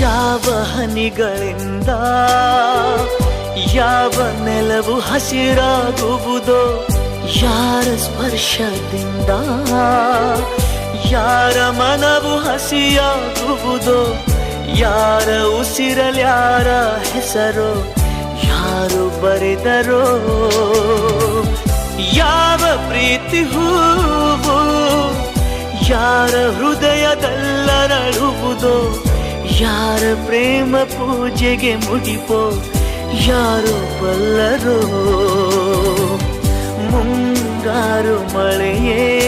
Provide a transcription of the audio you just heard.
ಯಾವ ಹನಿಗಳಿಂದ, ಯಾವ ನೆಲವು ಹಸಿರಾಗುವುದೋ, ಯಾರ ಸ್ಪರ್ಶದಿಂದ, ಯಾರ ಮನವು ಹಸಿಯಾಗುವುದೋ, ಯಾರ ಉಸಿರಲ್ಯಾರ ಹೆಸರು, ಯಾರು ಬರೆದರೋ, ಯಾವ ಪ್ರೀತಿ ಹೂವು, ಯಾರ ಹೃದಯದಲ್ಲರಳುವುದೋ ಯಾರ ಪ್ರೇಮ ಪೂಜೆಗೆ ಮುಡಿಪೋ ಯಾರು ಬಲ್ಲರೋ? ಮುಂಗಾರು ಮಳೆಯೇ